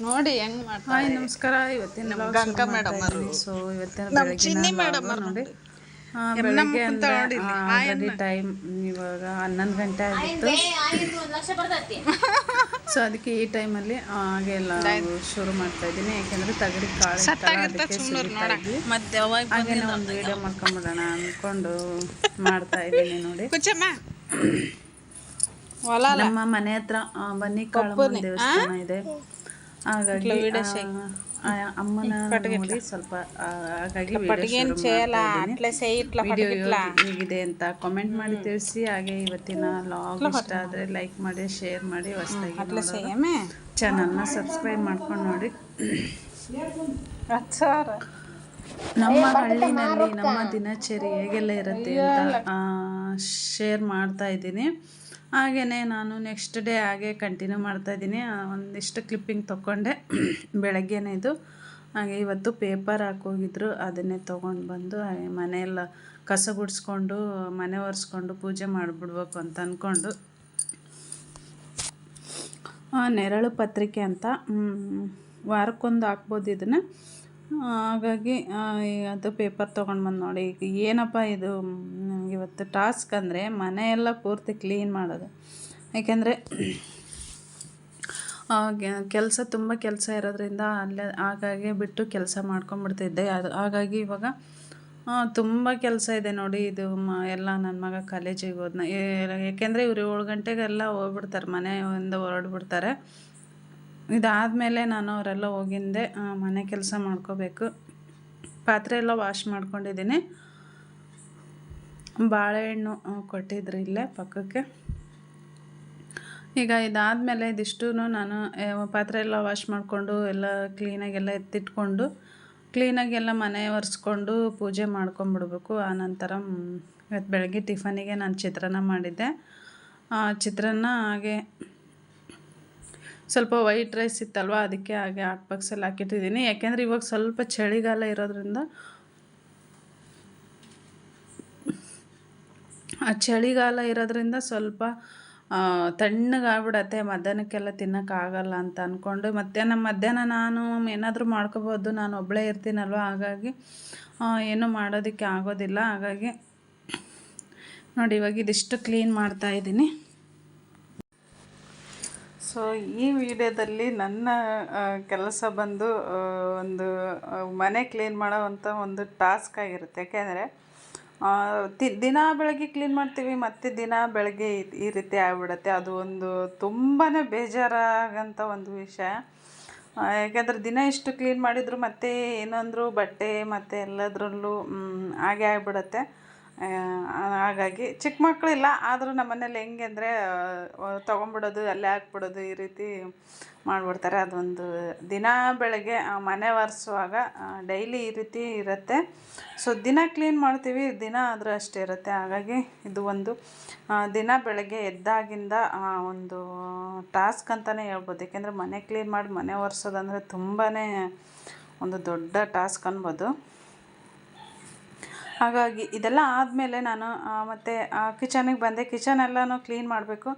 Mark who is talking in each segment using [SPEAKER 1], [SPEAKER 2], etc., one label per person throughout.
[SPEAKER 1] ನೋಡಿ ಹೆಂಗ್ ಮಾಡ್ತಾರೆ.
[SPEAKER 2] ಹಾಯ್ ನಮಸ್ಕಾರ. ಇವತ್ತಿನ vlog
[SPEAKER 1] ಗಂಗಾ
[SPEAKER 2] ಶುರು ಮಾಡ್ತಾ
[SPEAKER 1] madam
[SPEAKER 2] ಇದ್ದೀನಿ.
[SPEAKER 1] ಅವ್ರು.
[SPEAKER 2] ಸೊ ಇವತ್ತಿನ
[SPEAKER 1] ನಮ್ಮ ಚಿನ್ನಿ
[SPEAKER 2] vlog
[SPEAKER 1] madam ಅವ್ರು
[SPEAKER 2] ನೋಡಿ.
[SPEAKER 1] ನೋಡಿ.
[SPEAKER 2] ಆ,
[SPEAKER 1] ಎಮ್ನಮ್ಮ
[SPEAKER 2] ಬೆಳಗ್ಗೆ
[SPEAKER 1] ಕುಂತ
[SPEAKER 2] ಅಂದ್ರೆ
[SPEAKER 1] ನೋಡಿ. ಇಲ್ಲಿ.
[SPEAKER 2] ಆಲ್ರೆಡಿ ಟೈಮ್ ಇವಾಗ ಹನ್ನೊಂದು ಗಂಟೆ ಆಗಿತ್ತು. ಸೊ ಅದಕ್ಕೆ ಈ ಟೈಮಲ್ಲಿ ಹಾಗೆ ಎಲ್ಲ ಶುರು ಮಾಡ್ತಾ ಇದ್ದೀನಿ. ಯಾಕಂದ್ರೆ ತಗಡಿ ಕಾಳು ಇತ್ತಲ್ಲ,
[SPEAKER 1] ಸತ್ತಾಗಿರ್ತ
[SPEAKER 2] ಅದಕ್ಕೆ
[SPEAKER 1] ಸುಮ್ನೂರ್
[SPEAKER 2] ಸುರಿತಾ
[SPEAKER 1] ನೋಡಕ್.
[SPEAKER 2] ಇದ್ವಿ.
[SPEAKER 1] ಮತ್ತೆ ಅವಾಗ
[SPEAKER 2] ಹಾಗೇನೆ ಒಂದು ವಿಡಿಯೋ ಮಾಡ್ಕೊಂಬಿಡೋಣ ಅಂದ್ಕೊಂಡು ಮಾಡ್ತಾ ಇದ್ದೀನಿ ನೋಡಿ.
[SPEAKER 1] ಕುಚಮ್ಮ ಹೊಲ ಅಲ್ಲ.
[SPEAKER 2] ನಮ್ಮ ಮನೆ ಹತ್ರ ಆ, ಬನ್ನಿ ಕಾಳಮ್ಮನ ದೇವಸ್ಥಾನ ಇದೆ. ಹಾಗಾಗಿ ಅಮ್ಮನ ನೋಡಿ ಸ್ವಲ್ಪ ಹಾಗಾಗಿ
[SPEAKER 1] పటికేం చేయాలా అట్లా చేయి
[SPEAKER 2] ಅಂತ ಕಾಮೆಂಟ್ ಮಾಡಿ ತಿಳಿಸಿ ಹಾಗೆ ಇವತ್ತಿನ ಲಾಗ್ ಇಷ್ಟ ಆದ್ರೆ ಲೈಕ್ ಮಾಡಿ ಶೇರ್ ಮಾಡಿ ಹೊಸದಾಗಿ
[SPEAKER 1] అట్లా
[SPEAKER 2] ಚಾನಲ್ನ ಸಬ್ಸ್ಕ್ರೈಬ್ ಮಾಡ್ಕೊಂಡು ನೋಡಿ. ನಮ್ಮ ಹಳ್ಳಿನಲ್ಲಿ ನಮ್ಮ ದಿನಚರಿ ಹೇಗೆಲ್ಲ ಇರುತ್ತೆ ಅಂತ ಶೇರ್ ಮಾಡ್ತಾ ಇದ್ದೀನಿ. ಹಾಗೆಯೇ ನಾನು ನೆಕ್ಸ್ಟ್ ಡೇ ಹಾಗೆ ಕಂಟಿನ್ಯೂ ಮಾಡ್ತಾ ಇದ್ದೀನಿ. ಆ, ಒಂದಿಷ್ಟು ಕ್ಲಿಪ್ಪಿಂಗ್ ತೊಗೊಂಡೆ. ಬೆಳಗ್ಗೆನೇ ಇದು. ಹಾಗೆ ಇವತ್ತು ಪೇಪರ್ ಹಾಕೋಗಿದ್ರು ಅದನ್ನೇ ತೊಗೊಂಡು ಬಂದು ಹಾಗೆ ಮನೆಯೆಲ್ಲ ಕಸ ಗುಡಿಸ್ಕೊಂಡು ಮನೆ ಒರೆಸ್ಕೊಂಡು ಪೂಜೆ ಮಾಡಿಬಿಡ್ಬೇಕು ಅಂತ ಅಂದ್ಕೊಂಡು ನೆರಳು ಪತ್ರಿಕೆ ಅಂತ ವಾರಕ್ಕೊಂದು ಹಾಕ್ಬೋದು ಇದನ್ನು. ಹಾಗಾಗಿ ಅದು ಪೇಪರ್ ತೊಗೊಂಡು ಬಂದು ನೋಡಿ. ಈಗ ಏನಪ್ಪ ಇದು ಇವತ್ತು ಟಾಸ್ಕ್ ಅಂದರೆ ಮನೆಯೆಲ್ಲ ಪೂರ್ತಿ ಕ್ಲೀನ್ ಮಾಡೋದು. ಯಾಕೆಂದರೆ ಕೆಲಸ ತುಂಬ ಕೆಲಸ ಇರೋದ್ರಿಂದ ಅಲ್ಲೇ ಹಾಗಾಗಿ ಬಿಟ್ಟು ಕೆಲಸ ಮಾಡ್ಕೊಂಡ್ಬಿಡ್ತಿದ್ದೆ. ಅದು, ಹಾಗಾಗಿ ಇವಾಗ ತುಂಬ ಕೆಲಸ ಇದೆ ನೋಡಿ. ಇದು, ಮ, ಎಲ್ಲ ನನ್ನ ಮಗ ಕಾಲೇಜಿಗೆ ಹೋದ್ನ ಏಕೆಂದರೆ ಇವರು ಏಳು ಗಂಟೆಗೆಲ್ಲ ಹೋಗ್ಬಿಡ್ತಾರೆ. ಮನೆಯಿಂದ ಹೊರಡ್ಬಿಡ್ತಾರೆ. ಇದಾದಮೇಲೆ ನಾನು ಅವರೆಲ್ಲ ಹೋಗಿಂದೆ ಮನೆ ಕೆಲಸ ಮಾಡ್ಕೋಬೇಕು. ಪಾತ್ರೆ ಎಲ್ಲ ವಾಶ್ ಮಾಡ್ಕೊಂಡಿದ್ದೀನಿ. ಬಾಳೆಹಣ್ಣು ಕೊಟ್ಟಿದ್ರು ಇಲ್ಲೇ ಪಕ್ಕಕ್ಕೆ. ಈಗ ಇದಾದಮೇಲೆ ಇದಿಷ್ಟು ನಾನು ಪಾತ್ರೆ ಎಲ್ಲ ವಾಶ್ ಮಾಡಿಕೊಂಡು ಎಲ್ಲ ಕ್ಲೀನಾಗೆಲ್ಲ ಎತ್ತಿಟ್ಕೊಂಡು ಕ್ಲೀನಾಗೆಲ್ಲ ಮನೆ ಒರೆಸ್ಕೊಂಡು ಪೂಜೆ ಮಾಡ್ಕೊಂಬಿಡ್ಬೇಕು. ಆನಂತರ ಇವತ್ತು ಬೆಳಗ್ಗೆ ಟಿಫನಿಗೆ ನಾನು ಚಿತ್ರಾನ್ನ ಮಾಡಿದ್ದೆ. ಚಿತ್ರಾನ್ನ ಹಾಗೆ ಸ್ವಲ್ಪ ವೈಟ್ ರೈಸ್ ಇತ್ತಲ್ವ, ಅದಕ್ಕೆ ಹಾಗೆ ಹಾಟ್ ಬಾಕ್ಸಲ್ಲಿ ಹಾಕಿಟ್ಟಿದ್ದೀನಿ. ಯಾಕೆಂದರೆ ಇವಾಗ ಸ್ವಲ್ಪ ಚಳಿಗಾಲ ಇರೋದ್ರಿಂದ ಆ ಚಳಿಗಾಲ ಇರೋದ್ರಿಂದ ಸ್ವಲ್ಪ ತಣ್ಣಗಾಗ್ಬಿಡತ್ತೆ. ಮಧ್ಯಾಹ್ನಕ್ಕೆಲ್ಲ ತಿನ್ನೋಕ್ಕಾಗಲ್ಲ ಅಂತ ಅಂದ್ಕೊಂಡು ಮಧ್ಯಾಹ್ನ ಮಧ್ಯಾಹ್ನ ನಾನು ಏನಾದರೂ ಮಾಡ್ಕೋಬೋದು. ನಾನು ಒಬ್ಬಳೇ ಇರ್ತೀನಲ್ವ, ಹಾಗಾಗಿ ಏನು ಮಾಡೋದಕ್ಕೆ ಆಗೋದಿಲ್ಲ. ಹಾಗಾಗಿ ನೋಡಿ, ಇವಾಗ ಇದಿಷ್ಟು ಕ್ಲೀನ್ ಮಾಡ್ತಾ ಇದ್ದೀನಿ. ಸೊ ಈ ವಿಡಿಯೋದಲ್ಲಿ ನನ್ನ ಕೆಲಸ ಬಂದು ಒಂದು ಮನೆ ಕ್ಲೀನ್ ಮಾಡೋವಂಥ ಒಂದು ಟಾಸ್ಕ್ ಆಗಿರುತ್ತೆ. ಯಾಕೆಂದರೆ ತಿ ದಿನ ಬೆಳಗ್ಗೆ ಕ್ಲೀನ್ ಮಾಡ್ತೀವಿ, ಮತ್ತು ದಿನ ಬೆಳಗ್ಗೆ ಈ- ರೀತಿ ಆಗ್ಬಿಡುತ್ತೆ. ಅದು ಒಂದು ತುಂಬಾ ಬೇಜಾರಾಗಂಥ ಒಂದು ವಿಷಯ. ಯಾಕೆಂದ್ರೆ ದಿನ ಇಷ್ಟು ಕ್ಲೀನ್ ಮಾಡಿದ್ರು ಮತ್ತೆ ಏನಂದ್ರು ಬಟ್ಟೆ ಮತ್ತು ಎಲ್ಲದರಲ್ಲೂ ಹಾಗೆ ಆಗಿಬಿಡತ್ತೆ. ಹಾಗಾಗಿ ಚಿಕ್ಕ ಮಕ್ಕಳಿಲ್ಲ, ಆದರೂ ನಮ್ಮ ಮನೇಲಿ ಹೆಂಗೆ ಅಂದರೆ ತೊಗೊಂಬಿಡೋದು ಅಲ್ಲೇ ಹಾಕ್ಬಿಡೋದು ಈ ರೀತಿ ಮಾಡಿಬಿಡ್ತಾರೆ. ಅದೊಂದು ದಿನ ಬೆಳಗ್ಗೆ ಮನೆ ಒರೆಸುವಾಗ ಡೈಲಿ ಈ ರೀತಿ ಇರುತ್ತೆ. ಸೊ, ದಿನ ಕ್ಲೀನ್ ಮಾಡ್ತೀವಿ, ದಿನ ಆದರೂ ಅಷ್ಟೇ ಇರುತ್ತೆ. ಹಾಗಾಗಿ ಇದು ಒಂದು ದಿನ ಬೆಳಗ್ಗೆ ಎದ್ದಾಗಿಂದ ಒಂದು ಟಾಸ್ಕ್ ಅಂತಲೇ ಹೇಳ್ಬೋದು. ಯಾಕೆಂದರೆ ಮನೆ ಕ್ಲೀನ್ ಮಾಡಿ ಮನೆ ಒರೆಸೋದಂದರೆ ತುಂಬಾ ಒಂದು ದೊಡ್ಡ ಟಾಸ್ಕ್ ಅನ್ಬೋದು. ಹಾಗಾಗಿ ಇದೆಲ್ಲ ಆದಮೇಲೆ ನಾನು ಮತ್ತೆ ಕಿಚನಿಗೆ ಬಂದೆ. ಕಿಚನ್ ಎಲ್ಲನೂ ಕ್ಲೀನ್ ಮಾಡಬೇಕು.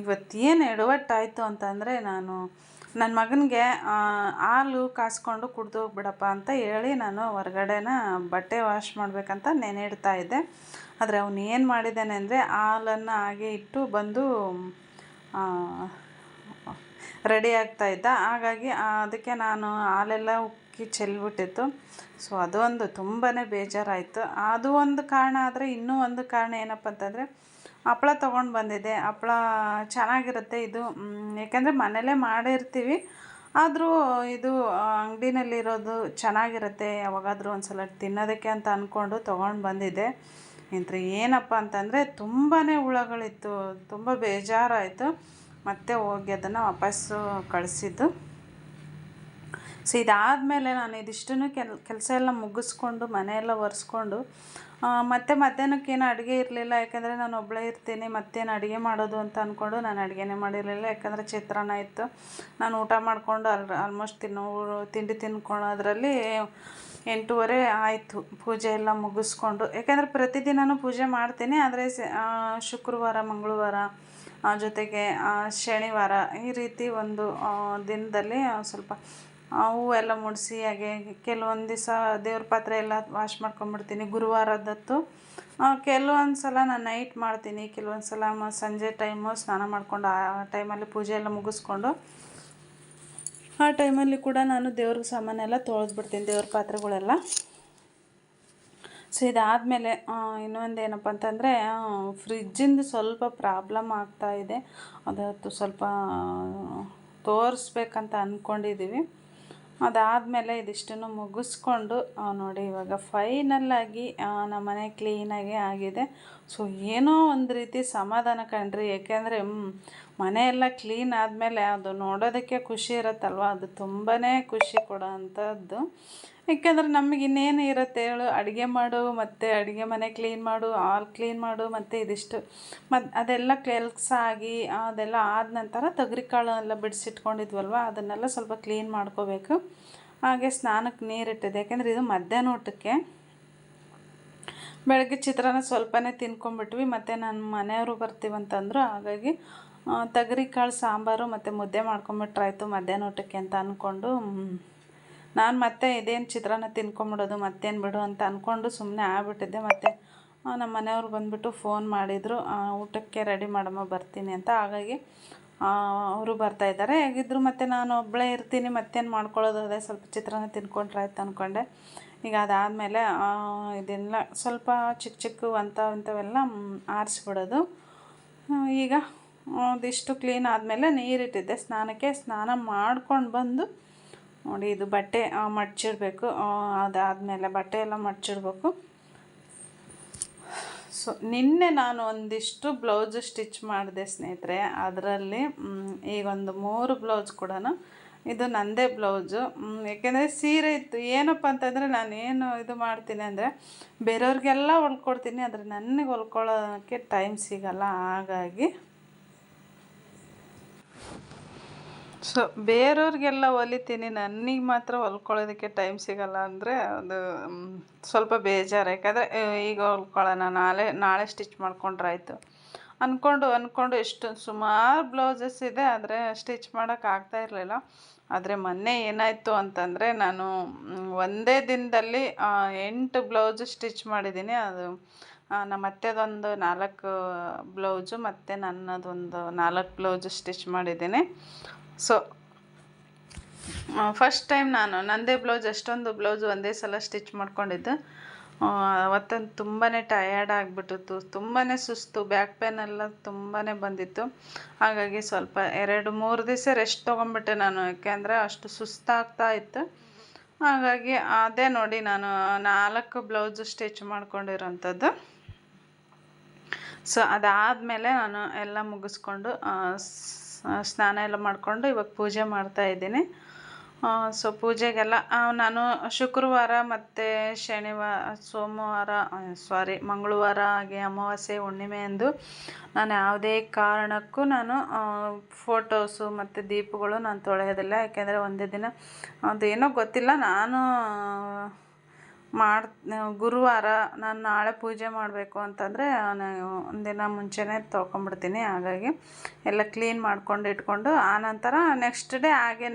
[SPEAKER 2] ಇವತ್ತೇನು ಎಡವಟ್ಟಾಯಿತು ಅಂತಂದರೆ ನಾನು ನನ್ನ ಮಗನಿಗೆ ಹಾಲು ಕಾಸ್ಕೊಂಡು ಕುಡ್ದು ಹೋಗ್ಬಿಡಪ್ಪ ಅಂತ ಹೇಳಿ ನಾನು ಹೊರಗಡೆನ ಬಟ್ಟೆ ವಾಶ್ ಮಾಡಬೇಕಂತ ನೆನೆ ಇಡ್ತಾ ಇದ್ದೆ. ಆದರೆ ಅವನು ಏನು ಮಾಡಿದ್ದಾನೆ ಅಂದರೆ ಹಾಲನ್ನು ಹಾಗೆ ಇಟ್ಟು ಬಂದು ರೆಡಿ ಆಗ್ತಾ ಇದ್ದ. ಹಾಗಾಗಿ ಅದಕ್ಕೆ ನಾನು ಹಾಲೆಲ್ಲ ಉಕ್ಕಿ ಚೆಲ್ಬಿಟ್ಟಿತ್ತು. ಸೊ ಅದೊಂದು ತುಂಬಾ ಬೇಜಾರಾಯಿತು. ಅದು ಒಂದು ಕಾರಣ ಆದರೆ, ಇನ್ನೂ ಒಂದು ಕಾರಣ ಏನಪ್ಪ ಅಂತಂದರೆ, ಹಪ್ಳ ತೊಗೊಂಡು ಬಂದಿದ್ದೆ. ಹಪ್ಳ ಚೆನ್ನಾಗಿರುತ್ತೆ ಇದು. ಏಕೆಂದರೆ ಮನೇಲೇ ಮಾಡಿರ್ತೀವಿ. ಆದರೂ ಇದು ಅಂಗಡಿನಲ್ಲಿರೋದು ಚೆನ್ನಾಗಿರುತ್ತೆ. ಯಾವಾಗಾದರೂ ಒಂದು ಸಲ ತಿನ್ನೋದಕ್ಕೆ ಅಂತ ಅಂದ್ಕೊಂಡು ತೊಗೊಂಡು ಬಂದಿದ್ದೆ. ಇಂಥ ಏನಪ್ಪ ಅಂತಂದರೆ ತುಂಬಾ ಹುಳಗಳಿತ್ತು. ತುಂಬ ಬೇಜಾರಾಯಿತು. ಮತ್ತೆ ಹೋಗಿ ಅದನ್ನು ವಾಪಸ್ಸು ಕಳಿಸಿದ್ದು. ಸೊ ಇದಾದಮೇಲೆ ನಾನು ಇದಿಷ್ಟನ್ನು ಕೆಲ್, ಕೆಲಸ ಎಲ್ಲ ಮುಗಿಸ್ಕೊಂಡು ಮನೆಯೆಲ್ಲ ಒರೆಸ್ಕೊಂಡು ಮತ್ತೆ ಮಧ್ಯಾಹ್ನಕ್ಕೇನು ಅಡುಗೆ ಇರಲಿಲ್ಲ, ಯಾಕಂದರೆ ನಾನು ಒಬ್ಬಳೇ ಇರ್ತೀನಿ, ಮತ್ತೇನು ಅಡುಗೆ ಮಾಡೋದು ಅಂತ ಅಂದ್ಕೊಂಡು ನಾನು ಅಡುಗೆನೇ ಮಾಡಿರಲಿಲ್ಲ, ಯಾಕಂದರೆ ಚಿತ್ರಾನ್ನ ಇತ್ತು. ನಾನು ಊಟ ಮಾಡಿಕೊಂಡು ಅಲ್ ಆಲ್ಮೋಸ್ಟ್ ತಿನ್ನೋ ತಿಂಡಿ ತಿನ್ಕೊಳ್ಳೋದ್ರಲ್ಲಿ ಎಂಟೂವರೆ ಆಯಿತು ಪೂಜೆ ಎಲ್ಲ ಮುಗಿಸ್ಕೊಂಡು. ಯಾಕೆಂದರೆ ಪ್ರತಿದಿನವೂ ಪೂಜೆ ಮಾಡ್ತೀನಿ, ಆದರೆ ಶುಕ್ರವಾರ, ಮಂಗಳವಾರ ಜೊತೆಗೆ ಶನಿವಾರ ಈ ರೀತಿ ಒಂದು ದಿನದಲ್ಲಿ ಸ್ವಲ್ಪ ಹೂವೆಲ್ಲ ಮುಡಿಸಿ ಹಾಗೆ ಕೆಲವೊಂದು ದಿವಸ ದೇವ್ರ ಪಾತ್ರೆ ಎಲ್ಲ ವಾಶ್ ಮಾಡ್ಕೊಂಬಿಡ್ತೀನಿ ಗುರುವಾರದತ್ತು ಕೆಲವೊಂದು ಸಲ ನಾನು ನೈಟ್ ಮಾಡ್ತೀನಿ. ಕೆಲವೊಂದು ಸಲ ಮ, ಸಂಜೆ ಟೈಮು ಸ್ನಾನ ಮಾಡ್ಕೊಂಡು ಆ ಟೈಮಲ್ಲಿ ಪೂಜೆ ಎಲ್ಲ ಮುಗಿಸ್ಕೊಂಡು ಆ ಟೈಮಲ್ಲಿ ಕೂಡ ನಾನು ದೇವ್ರ ಸಾಮಾನೆಲ್ಲ ತೊಳೆದ್ಬಿಡ್ತೀನಿ, ದೇವ್ರ ಪಾತ್ರೆಗಳೆಲ್ಲ. ಸೊ, ಇದಾದಮೇಲೆ ಇನ್ನೊಂದು ಏನಪ್ಪ ಅಂತಂದರೆ ಫ್ರಿಜ್ಜಿಂದು ಸ್ವಲ್ಪ ಪ್ರಾಬ್ಲಮ್ ಆಗ್ತಾ ಇದೆ. ಅದತ್ತು ಸ್ವಲ್ಪ ತೋರಿಸ್ಬೇಕಂತ ಅಂದ್ಕೊಂಡಿದ್ದೀವಿ ಅದಾದಮೇಲೆ ಇದಿಷ್ಟನ್ನು ಮುಗಿಸ್ಕೊಂಡು ನೋಡಿ ಇವಾಗ ಫೈನಲ್ಲಾಗಿ ನಮ್ಮ ಮನೆ ಕ್ಲೀನಾಗಿ ಆಗಿದೆ. ಸೊ ಏನೋ ಒಂದು ರೀತಿ ಸಮಾಧಾನ ಕಂಡ್ರಿ ಏಕೆಂದರೆ ಮನೆ ಎಲ್ಲ ಕ್ಲೀನ್ ಆದಮೇಲೆ ಅದು ನೋಡೋದಕ್ಕೆ ಖುಷಿ ಇರುತ್ತಲ್ವ? ಅದು ತುಂಬಾ ಖುಷಿ ಕೊಡೋ ಅಂಥದ್ದು. ಏಕೆಂದರೆ ನಮಗೆ ಇನ್ನೇನು ಇರುತ್ತೆ ಹೇಳು? ಅಡುಗೆ ಮಾಡು, ಮತ್ತು ಅಡುಗೆ ಮನೆ ಕ್ಲೀನ್ ಮಾಡು ಆಲ್ ಕ್ಲೀನ್ ಮಾಡು, ಮತ್ತು ಇದಿಷ್ಟು. ಮತ್ತು ಅದೆಲ್ಲ ಕೆಲಸ ಆಗಿ, ಅದೆಲ್ಲ ಆದ ನಂತರ ತೊಗರಿ ಕಾಳು ಎಲ್ಲ ಬಿಡಿಸಿಟ್ಕೊಂಡಿದ್ವಲ್ವ? ಅದನ್ನೆಲ್ಲ ಸ್ವಲ್ಪ ಕ್ಲೀನ್ ಮಾಡ್ಕೋಬೇಕು. ಹಾಗೆ ಸ್ನಾನಕ್ಕೆ ನೀರಿಟ್ಟಿದೆ. ಯಾಕೆಂದರೆ ಇದು ಮಧ್ಯಾಹ್ನ ಊಟಕ್ಕೆ. ಬೆಳಗ್ಗೆ ಚಿತ್ರಾನ್ನ ಸ್ವಲ್ಪನೇ ತಿನ್ಕೊಂಬಿಟ್ವಿ ಮತ್ತು ನನ್ನ ಮನೆಯವರು ಬರ್ತೀವಂತಂದರು ಹಾಗಾಗಿ ತೊಗರಿ ಕಾಳು ಸಾಂಬಾರು ಮತ್ತು ಮುದ್ದೆ ಮಾಡ್ಕೊಂಬಿಟ್ರಾಯ್ತು ಮಧ್ಯಾಹ್ನ ಊಟಕ್ಕೆ ಅಂತ ಅಂದ್ಕೊಂಡು ನಾನು ಮತ್ತೆ ಇದೇನು ಚಿತ್ರಾನ್ನ ತಿನ್ಕೊಂಬಿಡೋದು, ಮತ್ತೇನು ಬಿಡು ಅಂತ ಅಂದ್ಕೊಂಡು ಸುಮ್ಮನೆ ಆಗ್ಬಿಟ್ಟಿದ್ದೆ. ಮತ್ತು ನಮ್ಮ ಮನೆಯವ್ರು ಬಂದುಬಿಟ್ಟು ಫೋನ್ ಮಾಡಿದರು. ಊಟಕ್ಕೆ ರೆಡಿ ಮಾಡಮ್ಮ, ಬರ್ತೀನಿ ಅಂತ. ಹಾಗಾಗಿ ಅವರು ಬರ್ತಾಯಿದ್ದಾರೆ ಹೇಗಿದ್ರು ಮತ್ತು ನಾನು ಒಬ್ಬಳೇ ಇರ್ತೀನಿ, ಮತ್ತೇನು ಮಾಡ್ಕೊಳ್ಳೋದು? ಅದೇ ಸ್ವಲ್ಪ ಚಿತ್ರಾನ್ನ ತಿನ್ಕೊಂಡ್ರಾಯ್ತು ಅಂದ್ಕೊಂಡೆ ಈಗ ಅದಾದಮೇಲೆ ಇದೆಲ್ಲ ಸ್ವಲ್ಪ ಚಿಕ್ಕ ಚಿಕ್ಕ ಅಂಥವು ಇಂಥವೆಲ್ಲ ಆರಿಸ್ಬಿಡೋದು. ಈಗ ಅದಿಷ್ಟು ಕ್ಲೀನ್ ಆದಮೇಲೆ ನೀರಿಟ್ಟಿದ್ದೆ. ಸ್ನಾನಕ್ಕೆ ಸ್ನಾನ ಮಾಡ್ಕೊಂಡು ಬಂದು ನೋಡಿ, ಇದು ಬಟ್ಟೆ ಮಡ್ಚಿಡಬೇಕು ಅದಾದಮೇಲೆ ಬಟ್ಟೆ ಎಲ್ಲ ಮಡ್ಚಿಡ್ಬೇಕು ಸೊ ನಿನ್ನೆ ನಾನು ಒಂದಿಷ್ಟು ಬ್ಲೌಸ್ ಸ್ಟಿಚ್ ಮಾಡಿದೆ ಸ್ನೇಹಿತರೆ. ಅದರಲ್ಲಿ ಈಗ ಒಂದು ಮೂರು ಬ್ಲೌಸ್ ಕೂಡ ಇದು ನನ್ನದೇ ಬ್ಲೌಸು. ಯಾಕೆಂದರೆ ಸೀರೆ ಇತ್ತು. ಏನಪ್ಪ ಅಂತಂದರೆ ನಾನು ಏನು ಇದು ಮಾಡ್ತೀನಿ ಅಂದರೆ, ಬೇರೆಯವ್ರಿಗೆಲ್ಲ ಹೊಲ್ಕೊಡ್ತೀನಿ, ಆದರೆ ನನಗೆ ಹೊಲ್ಕೊಳ್ಳೋಕ್ಕೆ ಟೈಮ್ ಸಿಗಲ್ಲ. ಹಾಗಾಗಿ ಸೊ ಬೇರೆಯವ್ರಿಗೆಲ್ಲ ಹೊಲಿತೀನಿ ನನಗೆ ಮಾತ್ರ ಹೊಲ್ಕೊಳ್ಳೋದಕ್ಕೆ ಟೈಮ್ ಸಿಗಲ್ಲ ಅಂದರೆ ಅದು ಸ್ವಲ್ಪ ಬೇಜಾರು. ಯಾಕಂದರೆ ಈಗ ಹೊಲ್ಕೊಳ್ಳೋಣ ನಾಳೆ ನಾಳೆ ಸ್ಟಿಚ್ ಮಾಡ್ಕೊಂಡ್ರಾಯ್ತು ಅಂದ್ಕೊಂಡು ಅಂದ್ಕೊಂಡು ಎಷ್ಟು, ಸುಮಾರು ಬ್ಲೌಸಸ್ ಇದೆ, ಆದರೆ ಸ್ಟಿಚ್ ಮಾಡೋಕ್ಕಾಗ್ತಾ ಇರಲಿಲ್ಲ. ಆದರೆ ಮೊನ್ನೆ ಏನಾಯಿತು ಅಂತಂದರೆ, ನಾನು ಒಂದೇ ದಿನದಲ್ಲಿ ಎಂಟು ಬ್ಲೌಸ್ ಸ್ಟಿಚ್ ಮಾಡಿದ್ದೀನಿ. ಅದು ನಮ್ಮ ಅತ್ತೆದೊಂದು ನಾಲ್ಕು ಬ್ಲೌಸು ಮತ್ತು ನನ್ನದೊಂದು ನಾಲ್ಕು ಬ್ಲೌಸ್ ಸ್ಟಿಚ್ ಮಾಡಿದ್ದೀನಿ. ಸೊ ಫಸ್ಟ್ ಟೈಮ್ ನಾನು ನನ್ನದೇ ಬ್ಲೌಸ್ ಅಷ್ಟೊಂದು ಬ್ಲೌಸ್ ಒಂದೇ ಸಲ ಸ್ಟಿಚ್ ಮಾಡ್ಕೊಂಡಿದ್ದು. ಅವತ್ತಂದು ತುಂಬಾ ಟಯರ್ಡ್ ಆಗಿಬಿಟ್ಟಿತ್ತು. ತುಂಬಾ ಸುಸ್ತು ಬ್ಯಾಕ್ ಪೇನ್ ಎಲ್ಲ ತುಂಬಾ ಬಂದಿತ್ತು. ಹಾಗಾಗಿ ಸ್ವಲ್ಪ ಎರಡು, ಮೂರು ದಿವಸ ರೆಸ್ಟ್ ತೊಗೊಂಬಿಟ್ಟೆ ನಾನು, ಯಾಕೆಂದರೆ ಅಷ್ಟು ಸುಸ್ತಾಗ್ತಾ ಇತ್ತು. ಹಾಗಾಗಿ ಅದೇ ನೋಡಿ ನಾನು ನಾಲ್ಕು ಬ್ಲೌಸ್ ಸ್ಟಿಚ್ ಮಾಡ್ಕೊಂಡಿರೋಂಥದ್ದು. ಸೊ ಅದಾದಮೇಲೆ ನಾನು ಎಲ್ಲ ಮುಗಿಸ್ಕೊಂಡು ಸ್ನಾನ ಎಲ್ಲ ಮಾಡಿಕೊಂಡು ಇವಾಗ ಪೂಜೆ ಮಾಡ್ತಾ ಇದ್ದೀನಿ. ಸೊ ಪೂಜೆಗೆಲ್ಲ ನಾನು ಶುಕ್ರವಾರ ಮತ್ತು ಶನಿವಾರ, ಸೋಮವಾರ ಸಾರಿ ಮಂಗಳವಾರ ಹಾಗೆ ಅಮಾವಾಸ್ಯೆ, ಹುಣ್ಣಿಮೆ ಎಂದು ನಾನು ಯಾವುದೇ ಕಾರಣಕ್ಕೂ ನಾನು ಫೋಟೋಸು ಮತ್ತು ದೀಪಗಳು ನಾನು ತೊಳೆಯೋದಿಲ್ಲ. ಯಾಕೆಂದರೆ ಒಂದೇ ದಿನ, ಅದೇನೋ ಗೊತ್ತಿಲ್ಲ. ನಾನು ಮಾಡ್, ಗುರುವಾರ ನಾನು ನಾಳೆ ಪೂಜೆ ಮಾಡಬೇಕು ಅಂತಂದರೆ ನಾನು ಒಂದಿನ ಮುಂಚೆನೇ ತೊಳ್ಕೊಂಬಿಡ್ತೀನಿ. ಹಾಗಾಗಿ ಎಲ್ಲ ಕ್ಲೀನ್ ಮಾಡ್ಕೊಂಡು ಇಟ್ಕೊಂಡು ಆನಂತರ ನೆಕ್ಸ್ಟ್ ಡೇ ಹಾಗೇ